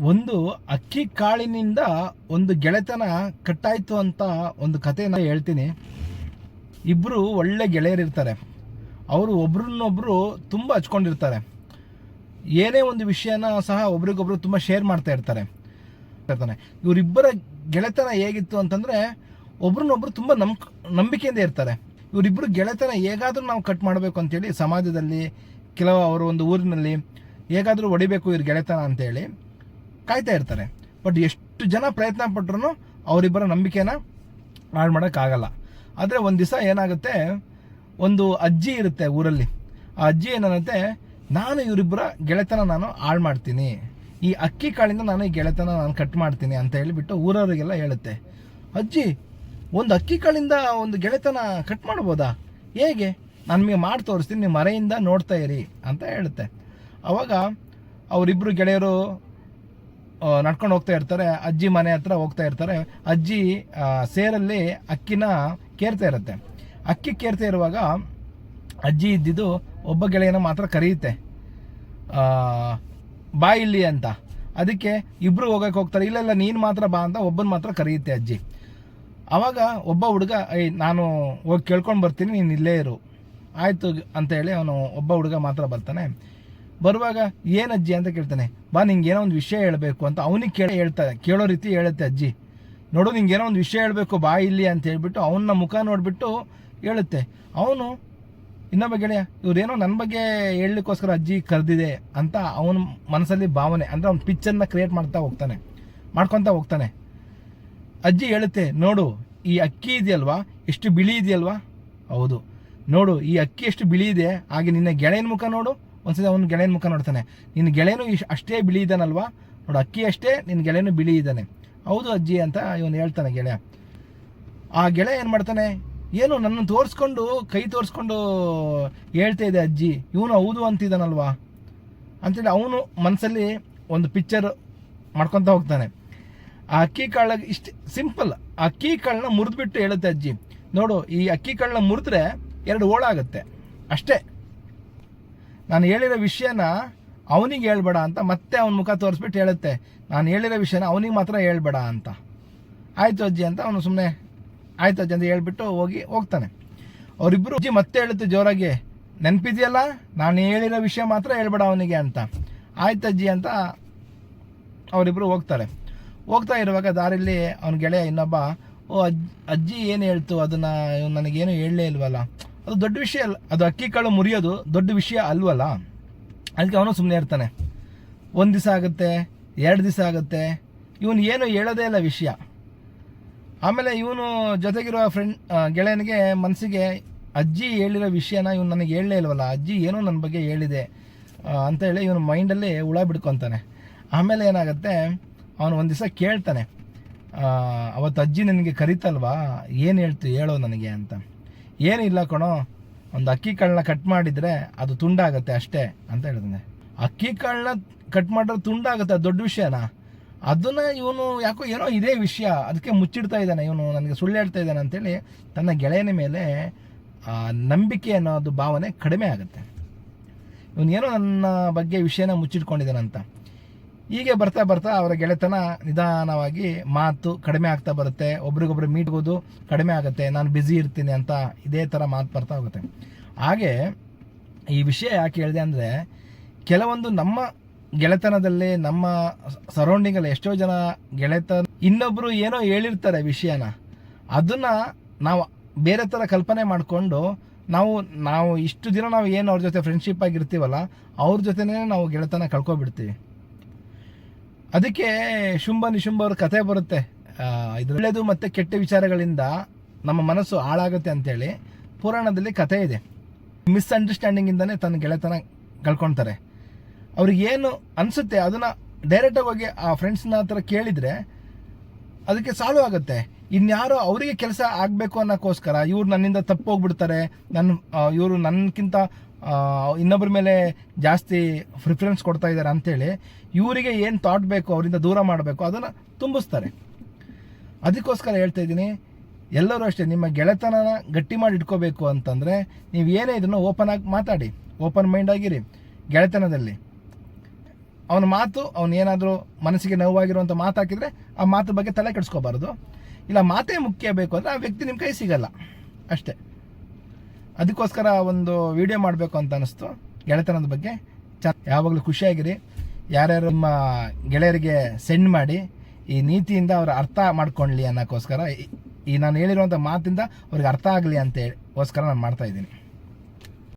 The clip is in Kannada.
ಒಂದು ಅಕ್ಕಿ ಕಾಳಿನಿಂದ ಒಂದು ಗೆಳೆತನ ಕಟ್ಟಾಯಿತು ಅಂತ ಒಂದು ಕಥೆನ ಹೇಳ್ತೀನಿ. ಇಬ್ಬರು ಒಳ್ಳೆ ಗೆಳೆಯರಿರ್ತಾರೆ ಅವರು ಒಬ್ರನ್ನೊಬ್ರು ತುಂಬ ಹಚ್ಕೊಂಡಿರ್ತಾರೆ. ಏನೇ ಒಂದು ವಿಷಯನ ಸಹ ಒಬ್ರಿಗೊಬ್ರು ತುಂಬ ಶೇರ್ ಮಾಡ್ತಾ ಇರ್ತಾರೆ. ಇರ್ತಾನೆ. ಇವರಿಬ್ಬರ ಗೆಳೆತನ ಹೇಗಿತ್ತು ಅಂತಂದರೆ, ಒಬ್ರನ್ನೊಬ್ರು ತುಂಬ ನಂಬ್, ನಂಬಿಕೆಯಿಂದ ಇರ್ತಾರೆ. ಇವರಿಬ್ಬರು ಗೆಳೆತನ ಹೇಗಾದರೂ ನಾವು ಕಟ್ ಮಾಡಬೇಕು ಅಂತೇಳಿ ಸಮಾಜದಲ್ಲಿ, ಕೆಲವು ಅವರು ಒಂದು ಊರಿನಲ್ಲಿ ಹೇಗಾದರೂ ಹೊಡಿಬೇಕು ಇವ್ರ ಗೆಳೆತನ ಅಂತೇಳಿ. ಕಾಯ್ತಾ ಇರ್ತಾರೆ. ಬಟ್ ಎಷ್ಟು ಜನ ಪ್ರಯತ್ನ ಪಟ್ಟರು ಅವರಿಬ್ಬರ ನಂಬಿಕೆನ ಹಾಳು ಮಾಡೋಕ್ಕಾಗಲ್ಲ ಆದರೆ ಒಂದು ದಿವಸ ಏನಾಗುತ್ತೆ? ಒಂದು ಅಜ್ಜಿ ಇರುತ್ತೆ ಊರಲ್ಲಿ. ಆ ಅಜ್ಜಿ ಏನಾಗುತ್ತೆ ನಾನು ಇವರಿಬ್ಬರ ಗೆಳೆತನ ನಾನು ಹಾಳು ಮಾಡ್ತೀನಿ. ಈ ಅಕ್ಕಿ ಕಾಳಿಂದ ನಾನು ಈ ಗೆಳೆತನ ನಾನು ಕಟ್ ಮಾಡ್ತೀನಿ ಅಂತ ಹೇಳಿಬಿಟ್ಟು ಊರವರಿಗೆಲ್ಲ ಹೇಳುತ್ತೆ. ಅಜ್ಜಿ, ಒಂದು ಅಕ್ಕಿ ಕಾಳಿಂದ ಒಂದು ಗೆಳೆತನ ಕಟ್ ಮಾಡ್ಬೋದಾ? ಹೇಗೆ? ನಾನು ನಿಮಗೆ ಮಾಡಿ ತೋರಿಸ್ತೀನಿ ನೀವು ಮರೆಯಿಂದ ನೋಡ್ತಾ ಇರಿ ಅಂತ ಹೇಳುತ್ತೆ. ಅವಾಗ ಅವರಿಬ್ಬರು ಗೆಳೆಯರು ನಡ್ಕೊಂಡು ಹೋಗ್ತಾ ಇರ್ತಾರೆ, ಅಜ್ಜಿ ಮನೆ ಹತ್ರ ಹೋಗ್ತಾ ಇರ್ತಾರೆ. ಅಜ್ಜಿ ಸೇರಲ್ಲಿ ಅಕ್ಕಿನ ಕೇರ್ತಾ ಇರುತ್ತೆ. ಅಕ್ಕಿ ಕೇರ್ತಾ ಇರುವಾಗ ಅಜ್ಜಿ ಇದ್ದಿದ್ದು ಒಬ್ಬ ಗೆಳೆಯನ ಮಾತ್ರ ಕರೆಯುತ್ತೆ. ಬಾ ಇಲ್ಲಿ ಅಂತ. ಅದಕ್ಕೆ ಇಬ್ರು ಹೋಗಕ್ಕೆ ಹೋಗ್ತಾರೆ. ಇಲ್ಲ ನೀನು ಮಾತ್ರ ಬಾ ಅಂತ ಒಬ್ಬನ ಮಾತ್ರ ಕರೆಯುತ್ತೆ ಅಜ್ಜಿ. ಅವಾಗ ಒಬ್ಬ ಹುಡುಗ ಐ ನಾನು ಹೋಗಿ ಕೇಳ್ಕೊಂಡು ಬರ್ತೀನಿ, ನೀನು ಇಲ್ಲೇ ಇರು. ಆಯಿತು ಅಂತ ಹೇಳಿ ಅವನು ಒಬ್ಬ ಹುಡುಗ ಮಾತ್ರ ಬರ್ತಾನೆ. ಬರುವಾಗ ಏನು ಅಜ್ಜಿ ಅಂತ ಕೇಳ್ತಾನೆ, ಬಾ ನಿಂಗೆ ಏನೋ ಒಂದು ವಿಷಯ ಹೇಳಬೇಕು ಅಂತ ಅವನಿಗೆ ಕೇಳಿ ಹೇಳ್ತಾರೆ ಕೇಳೋ ರೀತಿ ಹೇಳುತ್ತೆ ಅಜ್ಜಿ. ನೋಡು ನಿಂಗೆ ಏನೋ ಒಂದು ವಿಷಯ ಹೇಳಬೇಕು, ಬಾ ಇಲ್ಲಿ ಅಂತ ಹೇಳ್ಬಿಟ್ಟು ಅವನ ಮುಖ ನೋಡಿಬಿಟ್ಟು ಹೇಳುತ್ತೆ. ಅವನು, ಇನ್ನೊಬ್ಬ ಗೆಳೆಯ, ಇವ್ರೇನೋ ನನ್ನ ಬಗ್ಗೆ ಹೇಳಲಿಕ್ಕೋಸ್ಕರ ಅಜ್ಜಿ ಕರೆದಿದೆ ಅಂತ ಅವನ ಮನಸ್ಸಲ್ಲಿ ಭಾವನೆ, ಅಂದರೆ ಅವ್ನು ಪಿಚ್ಚನ್ನು ಕ್ರಿಯೇಟ್ ಮಾಡ್ತಾ ಹೋಗ್ತಾನೆ, ಮಾಡ್ಕೊತಾ ಹೋಗ್ತಾನೆ. ಅಜ್ಜಿ ಹೇಳುತ್ತೆ, ನೋಡು, ಈ ಅಕ್ಕಿ ಇದೆಯಲ್ವಾ? ಎಷ್ಟು ಬಿಳಿ ಇದೆಯಲ್ವಾ? ಹೌದು. ನೋಡು, ಈ ಅಕ್ಕಿ ಎಷ್ಟು ಬಿಳಿ ಇದೆ? ಹಾಗೆ ನಿನ್ನ ಗೆಳೆಯನ ಮುಖ ನೋಡು ಒಂದ್ಸತಿ ಅವನು ಗೆಳೆಯನ ಮುಖ ನೋಡ್ತಾನೆ. ನಿನ್ನ ಗೆಳೆಯನು ಅಷ್ಟೇ ಬಿಳಿ ಇದ್ದಾನಲ್ವಾ? ನೋಡು, ಅಕ್ಕಿ ಅಷ್ಟೇ, ನಿನ್ನ ಗೆಳೆಯನು ಬಿಳಿ ಇದ್ದಾನೆ. ಹೌದು ಅಜ್ಜಿ ಅಂತ ಇವನು ಹೇಳ್ತಾನೆ ಗೆಳೆಯ. ಆ ಗೆಳೆಯ ಏನು ಮಾಡ್ತಾನೆ? ಏನು ನನ್ನನ್ನು ತೋರಿಸ್ಕೊಂಡು, ಕೈ ತೋರಿಸ್ಕೊಂಡು ಹೇಳ್ತಾ ಇದೆ ಅಜ್ಜಿ. ಇವನು ಹೌದು ಅಂತಿದ್ದಾನಲ್ವಾ? ಅಂತೇಳಿ ಅವನು ಮನಸ್ಸಲ್ಲಿ ಒಂದು ಪಿಕ್ಚರ್ ಮಾಡ್ಕೊತ ಹೋಗ್ತಾನೆ. ಆ ಅಕ್ಕಿ ಕಾಳ ಇಷ್ಟು ಸಿಂಪಲ್ ಆ ಅಕ್ಕಿ ಕಾಳನ್ನ ಮುರಿದ್ಬಿಟ್ಟು ಹೇಳುತ್ತೆ ಅಜ್ಜಿ. ನೋಡು, ಈ ಅಕ್ಕಿ ಕಾಳನ್ನ ಮುರಿದ್ರೆ ಎರಡು ಓಳಾಗುತ್ತೆ ಅಷ್ಟೇ. ನಾನು ಹೇಳಿರೋ ವಿಷಯನ ಅವನಿಗೆ ಹೇಳ್ಬೇಡ ಅಂತ ಮತ್ತೆ ಅವನ ಮುಖ ತೋರಿಸ್ಬಿಟ್ಟು ಹೇಳುತ್ತೆ. ನಾನು ಹೇಳಿರೋ ವಿಷಯನ ಅವನಿಗೆ ಮಾತ್ರ ಹೇಳ್ಬೇಡ ಅಂತ. ಆಯ್ತು ಅಜ್ಜಿ ಅಂತ ಅವನು ಸುಮ್ಮನೆ ಆಯ್ತು ಅಜ್ಜಿ ಅಂತ ಹೇಳ್ಬಿಟ್ಟು ಹೋಗಿ ಹೋಗ್ತಾನೆ. ಅವರಿಬ್ಬರು ಅಜ್ಜಿ ಮತ್ತೆ ಹೇಳುತ್ತೆ ಜೋರಾಗಿ, ನೆನಪಿದೆಯಲ್ಲ? ನಾನು ಹೇಳಿರೋ ವಿಷಯ ಮಾತ್ರ ಹೇಳ್ಬೇಡ ಅವನಿಗೆ ಅಂತ. ಆಯ್ತು ಅಜ್ಜಿ ಅಂತ ಅವರಿಬ್ಬರು ಹೋಗ್ತಾರೆ. ಹೋಗ್ತಾ ಇರುವಾಗ ದಾರಿಲಿ ಅವನ ಗೆಳೆಯ ಇನ್ನೊಬ್ಬ, ಓ ಅಜ್ ಅಜ್ಜಿ ಏನು ಹೇಳ್ತು? ಅದನ್ನ ನನಗೇನು ಹೇಳಲೇ ಇಲ್ವಲ್ಲ? ಅದು ದೊಡ್ಡ ವಿಷಯ ಅಲ್ಲ. ಅದು ಅಕ್ಕಿ ಕಾಳು ಮುರಿಯೋದು ದೊಡ್ಡ ವಿಷಯ ಅಲ್ವಲ್ಲ? ಅದಕ್ಕೆ ಅವನು ಸುಮ್ಮನೆ ಇರ್ತಾನೆ. ಒಂದು ದಿವಸ ಆಗುತ್ತೆ, ಎರಡು ದಿವಸ ಆಗುತ್ತೆ. ಇವನು ಏನು ಹೇಳೋದೇ ಇಲ್ಲ ವಿಷಯ. ಆಮೇಲೆ ಇವನು ಜೊತೆಗಿರುವ ಫ್ರೆಂಡ್ ಗೆಳೆಯನಿಗೆ ಮನಸ್ಸಿಗೆ ಅಜ್ಜಿ ಹೇಳಿರೋ ವಿಷಯನ ಇವನು ನನಗೆ ಹೇಳಲೇ ಇಲ್ವಲ್ಲ? ಅಜ್ಜಿ ಏನೋ ನನ್ನ ಬಗ್ಗೆ ಹೇಳಿದೆ. ಅಂತ ಹೇಳಿ ಇವನು ಮೈಂಡಲ್ಲಿ ಹುಳ ಬಿಡ್ಕೊತಾನೆ. ಆಮೇಲೆ ಏನಾಗುತ್ತೆ, ಅವನು ಒಂದು ದಿವಸ ಕೇಳ್ತಾನೆ ಅವತ್ತು ಅಜ್ಜಿ ನನಗೆ ಕರಿತಲ್ವಾ? ಏನು ಹೇಳ್ತು, ಹೇಳೋ ನನಗೆ ಅಂತ. ಏನಿಲ್ಲ ಕಣೋ, ಒಂದು ಅಕ್ಕಿ ಕಾಳನ್ನ ಕಟ್ ಮಾಡಿದರೆ ಅದು ತುಂಡಾಗತ್ತೆ ಅಷ್ಟೇ ಅಂತ ಹೇಳಿದ್ನೆ. ಅಕ್ಕಿ ಕಾಳನ್ನ ಕಟ್ ಮಾಡಿದ್ರೆ ತುಂಡಾಗುತ್ತೆ, ಅದು ದೊಡ್ಡ ವಿಷಯನಾ? ಅದನ್ನ ಇವನು ಯಾಕೋ ಏನೋ ಇದೇ ವಿಷಯ, ಅದಕ್ಕೆ ಮುಚ್ಚಿಡ್ತಾ ಇದ್ದಾನೆ, ಇವನು ನನಗೆ ಸುಳ್ಳು ಹೇಳ್ತಾ ಇದ್ದಾನೆ ಅಂತೇಳಿ ತನ್ನ ಗೆಳೆಯನ ಮೇಲೆ ನಂಬಿಕೆ ಅನ್ನೋದು ಭಾವನೆ ಕಡಿಮೆ ಆಗುತ್ತೆ. ಇವನು ಏನೋ ನನ್ನ ಬಗ್ಗೆ ವಿಷಯನ ಮುಚ್ಚಿಟ್ಕೊಂಡಿದ್ದಾನಂತ. ಹೀಗೆ ಬರ್ತಾ ಬರ್ತಾ ಅವರ ಗೆಳೆತನ ನಿಧಾನವಾಗಿ ಮಾತು ಕಡಿಮೆ ಆಗ್ತಾ ಬರುತ್ತೆ. ಒಬ್ರಿಗೊಬ್ರು ಮೀಟ್ಗೋದು ಕಡಿಮೆ ಆಗುತ್ತೆ. ನಾನು ಬ್ಯುಸಿ ಇರ್ತೀನಿ ಅಂತ ಇದೇ ಥರ ಮಾತು ಬರ್ತಾ ಹೋಗುತ್ತೆ. ಹಾಗೆ ಈ ವಿಷಯ ಯಾಕೆ ಹೇಳಿದೆ ಅಂದರೆ ಕೆಲವೊಂದು ನಮ್ಮ ಗೆಳೆತನದಲ್ಲಿ ನಮ್ಮ ಸರೌಂಡಿಂಗಲ್ಲಿ ಎಷ್ಟೋ ಜನ ಗೆಳೆತನ ಇನ್ನೊಬ್ಬರು ಏನೋ ಹೇಳಿರ್ತಾರೆ ವಿಷಯನ. ಅದನ್ನ ನಾವು ಬೇರೆ ಥರ ಕಲ್ಪನೆ ಮಾಡಿಕೊಂಡು ನಾವು ನಾವು ಇಷ್ಟು ದಿನ ನಾವು ಏನು ಅವ್ರ ಜೊತೆ ಫ್ರೆಂಡ್ಶಿಪ್ ಆಗಿರ್ತೀವಲ್ಲ, ಅವ್ರ ಜೊತೆನೇ ನಾವು ಗೆಳೆತನ ಕಳ್ಕೊಬಿಡ್ತೀವಿ. ಅದಕ್ಕೆ ಶುಂಭ ನಿಶುಂಭ ಅವ್ರ ಕಥೆ ಬರುತ್ತೆ. ಇದ್ರ ಇದು ಒಳ್ಳೆಯದು ಮತ್ತು ಕೆಟ್ಟ ವಿಚಾರಗಳಿಂದ ನಮ್ಮ ಮನಸ್ಸು ಹಾಳಾಗುತ್ತೆ ಅಂತೇಳಿ ಪುರಾಣದಲ್ಲಿ ಕಥೆ ಇದೆ. ಮಿಸ್ಅಂಡರ್ಸ್ಟ್ಯಾಂಡಿಂಗಿಂದನೇ ತನ್ನ ಗೆಳೆತನ ಕಳ್ಕೊಳ್ತಾರೆ ಅವ್ರಿಗೆ ಏನು ಅನಿಸುತ್ತೆ ಅದನ್ನ ಡೈರೆಕ್ಟಾಗಿ ಹೋಗಿ ಆ ಫ್ರೆಂಡ್ಸ್ನ ಹತ್ರ ಕೇಳಿದರೆ ಅದಕ್ಕೆ ಸಾಲ್ವ್ ಆಗುತ್ತೆ. ಇನ್ಯಾರೋ ಅವರಿಗೆ ಕೆಲಸ ಆಗಬೇಕು ಅನ್ನೋಕ್ಕೋಸ್ಕರ ಇವ್ರು ನನ್ನಿಂದ ತಪ್ಪು ಹೋಗ್ಬಿಡ್ತಾರೆ ನನ್ನ ಇವರು ನನ್ನಕ್ಕಿಂತ ಇನ್ನೊಬ್ಬರ ಮೇಲೆ ಜಾಸ್ತಿ ಪ್ರಿಫರೆನ್ಸ್ ಕೊಡ್ತಾ ಇದ್ದಾರೆ ಅಂತೇಳಿ ಇವರಿಗೆ ಏನು ಥಾಟ್ ಬೇಕು ಅವರಿಂದ ದೂರ ಮಾಡಬೇಕು, ಅದನ್ನು ತುಂಬಿಸ್ತಾರೆ. ಅದಕ್ಕೋಸ್ಕರ ಹೇಳ್ತಾ ಇದ್ದೀನಿ, ಎಲ್ಲರೂ ಅಷ್ಟೇ ನಿಮ್ಮ ಗೆಳೆತನನ ಗಟ್ಟಿ ಮಾಡಿ ಇಟ್ಕೋಬೇಕು ಅಂತಂದರೆ ನೀವು ಏನೇ ಇದನ್ನು ಓಪನ್ ಆಗಿ ಮಾತಾಡಿ ಓಪನ್ ಮೈಂಡ್ ಆಗಿರಿ, ಗೆಳೆತನದಲ್ಲಿ. ಅವನ ಮಾತು ಅವನೇನಾದರೂ ಮನಸ್ಸಿಗೆ ನೋವಾಗಿರುವಂಥ ಮಾತಾಕಿದರೆ ಆ ಮಾತು ಬಗ್ಗೆ ತಲೆ ಕೆಡಿಸ್ಕೋಬಾರ್ದು. ಇಲ್ಲ, ಮಾತೇ ಮುಖ್ಯ ಬೇಕು ಅಂದರೆ ಆ ವ್ಯಕ್ತಿ ನಿಮ್ಮ ಕೈ ಸಿಗಲ್ಲ. ಅಷ್ಟೇ. ಅದಕ್ಕೋಸ್ಕರ ಒಂದು ವಿಡಿಯೋ ಮಾಡಬೇಕು ಅಂತ ಅನ್ನಿಸ್ತು ಗೆಳೆತನದ ಬಗ್ಗೆ ಚ ಯಾವಾಗಲೂ ಖುಷಿಯಾಗಿರಿ. ಯಾರ್ಯಾರು ನಿಮ್ಮ ಗೆಳೆಯರಿಗೆ ಸೆಂಡ್ ಮಾಡಿ, ಈ ನೀತಿಯಿಂದ ಅವ್ರು ಅರ್ಥ ಮಾಡ್ಕೊಳ್ಳಿ ಅನ್ನೋಕ್ಕೋಸ್ಕರ, ಈ- ನಾನು ಹೇಳಿರುವಂಥ ಮಾತಿಂದ ಅವ್ರಿಗೆ ಅರ್ಥ ಆಗಲಿ ಅಂತೇಳಿಗೋಸ್ಕರ ನಾನು ಮಾಡ್ತಾ ಇದ್ದೀನಿ.